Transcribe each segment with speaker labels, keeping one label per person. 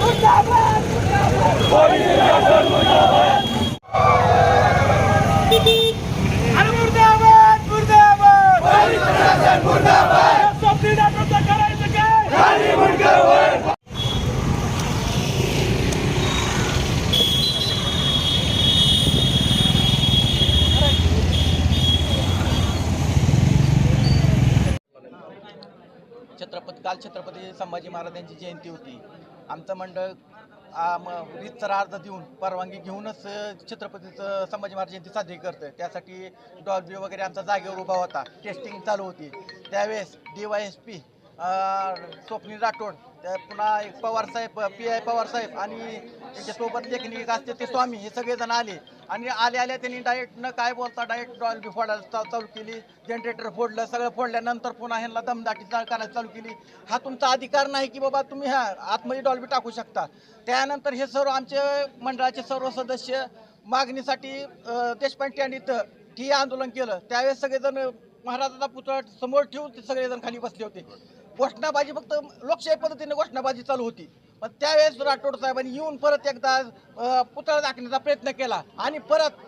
Speaker 1: মুর্দাবাদ মুর্দাবাদ।
Speaker 2: छत्रपती काल छत्रपती संभाजी महाराजांची जयंती होती. आमचं मंडळ आ, रीतसर अर्ज देऊन परवानगी घेऊनच छत्रपतीचं संभाजी महाराज जयंती साजरी करतं त्यासाठी डॉल्बी वगैरे आमचा जागेवर उभा होता. टेस्टिंग चालू होती. त्यावेळेस D Y S P Swapnil Rathod त्या पुन्हा एक पवार साहेब पी आय पवार साहेब आणि त्याच्यासोबत लेखनिक असते ते स्वामी हे सगळेजण आले. आणि आले आल्या त्यांनी डायरेक्ट न काय बोलता डायरेक्ट डॉल बी फोडायला चालू केली. जनरेटर फोडलं सगळं फोडल्यानंतर पुन्हा ह्यांना दमदाटी करायला चालू केली. हा तुमचा अधिकार नाही की बाबा तुम्ही ह्या आतमध्ये डॉल्बी टाकू शकता. त्यानंतर हे सर्व आमचे मंडळाचे सर्व सदस्य मागणीसाठी देशपांडे यांनी इथं ठिय्या आंदोलन केलं. त्यावेळेस सगळेजण महाराजाचा पुतळा समोर ठेवून ते सगळेजण खाली बसले होते. घोषणाबाजी फक्त लोकशाही पद्धतीने घोषणाबाजी चालू होती. पण त्यावेळेस राठोड साहेबांनी येऊन परत एकदा पुतळा दाखवण्याचा प्रयत्न केला. आणि परत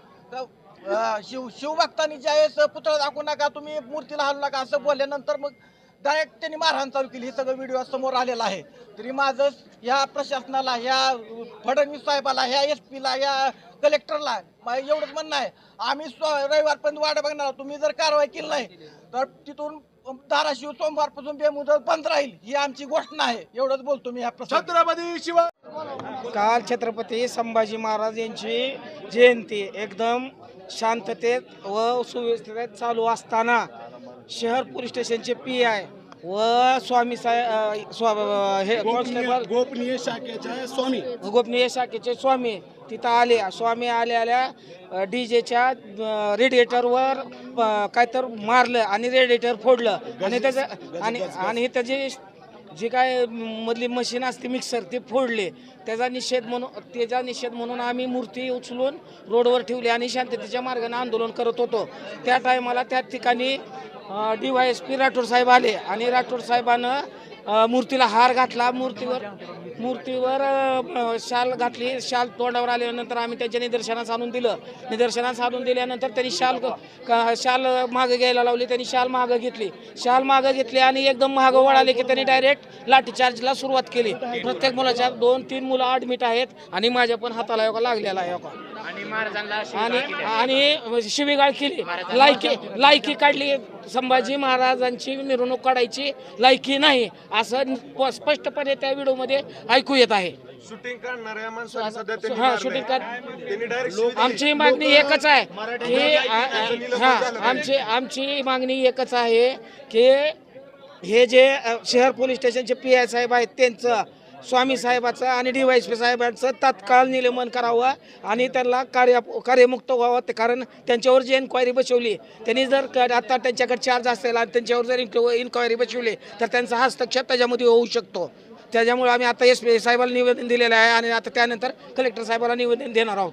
Speaker 2: शिव शिवभक्तांनी ज्यावेळेस पुतळा दाखवू नका तुम्ही मूर्तीला हलू नका असं बोलल्यानंतर मग डायरेक्ट त्यांनी मारहाण चालू केली. हे सगळं व्हिडिओ समोर आलेला आहे. तरी माझं ह्या प्रशासनाला ह्या फडणवीस साहेबाला ह्या एस पीला ह्या कलेक्टरला एवढंच म्हणणं आहे. आम्ही स्व रविवारपर्यंत वाट बघणार तुम्ही जर कारवाई केली नाही तर तिथून धाराशिव सोमवारपासून बेमुदत बंद राहील. ही आमची घोषणा आहे. एवढंच बोलतो मी.
Speaker 1: छत्रपती शिवाजी
Speaker 3: काल छत्रपती संभाजी महाराज यांची जयंती एकदम शांततेत व सुव्यवस्थेत चालू असताना शहर पोलीस स्टेशनचे पी आय व स्वामी साहेब स्वा हे कॉन्स्टेबल
Speaker 1: गोपनीय शाखेच्या स्वामी.
Speaker 3: गोपनीय शाखेचे स्वामी तिथं आले. स्वामी आले आल्या डी जेच्या रेडिएटरवर काय तर मारलं आणि रेडिएटर फोडलं. आणि त्याचं आणि आणि त्याची जी काय मधली मशीन असते मिक्सर ते फोडले. त्याचा निषेध म्हणून त्याचा निषेध म्हणून आम्ही मूर्ती उचलून रोडवर ठेवली आणि शांततेच्या मार्गाने आंदोलन करत होतो. त्या टायमाला त्या ठिकाणी D Y S P Rathod saheb आले आणि राठोड साहेबानं मूर्तीला हार घातला. मूर्तीवर मूर्तीवर अ, शाल घातली शाल तोंडावर आल्यानंतर आम्ही त्यांच्या निदर्शनास आणून दिलं. निदर्शनास आणून दिल्यानंतर त्यांनी शाल क- क- शाल मागं घ्यायला लावली त्यांनी शाल मागं घेतली. शाल मागं घेतली आणि एकदम मागं वळाले की त्यांनी डायरेक्ट लाठीचार्जला सुरुवात केली. प्रत्येक मुलाच्या दोन तीन मुलं ॲडमिट आहेत आणि माझ्या पण हाताला योगा लागलेला आहे योगा. आणि आणि शिवीगाळ केली. लायकी लायकी काढली. संभाजी महाराजांची मिरवणूक काढायची. लायकी नाही. असं स्पष्टपणे त्या व्हिडिओमध्ये ऐकू येत आहे.
Speaker 1: शूटिंग करणाऱ्या माणसाने सध्या त्यांनी
Speaker 3: हा
Speaker 1: मारलंय.
Speaker 3: शूटिंग कर
Speaker 1: त्यांनी डायरेक्ट
Speaker 3: आमची मागणी एकच आहे की हा आमची आमची मागणी एकच आहे की हे जे अ, शहर पोलीस स्टेशनचे पी आय साहेब आहेत त्यांचं स्वामी साहेबाचं आणि डी वाय पी साहेबांचं तात्काळ निलंबन करावं आणि त्यांना कार्य कार्यमुक्त व्हावं. ते कारण त्यांच्यावर जी एन्क्वायरी बसवली त्यांनी जर क- आता त्यांच्याकडे चार्ज असेल आणि त्यांच्यावर जर इन्क्वायरी बसवली तर त्यांचा हस्तक्षेप त्याच्यामध्ये होऊ शकतो. त्याच्यामुळे आम्ही आता एस पी साहेबाला निवेदन दिलेलं आहे आणि आता त्यानंतर कलेक्टर साहेबाला निवेदन देणार आहोत.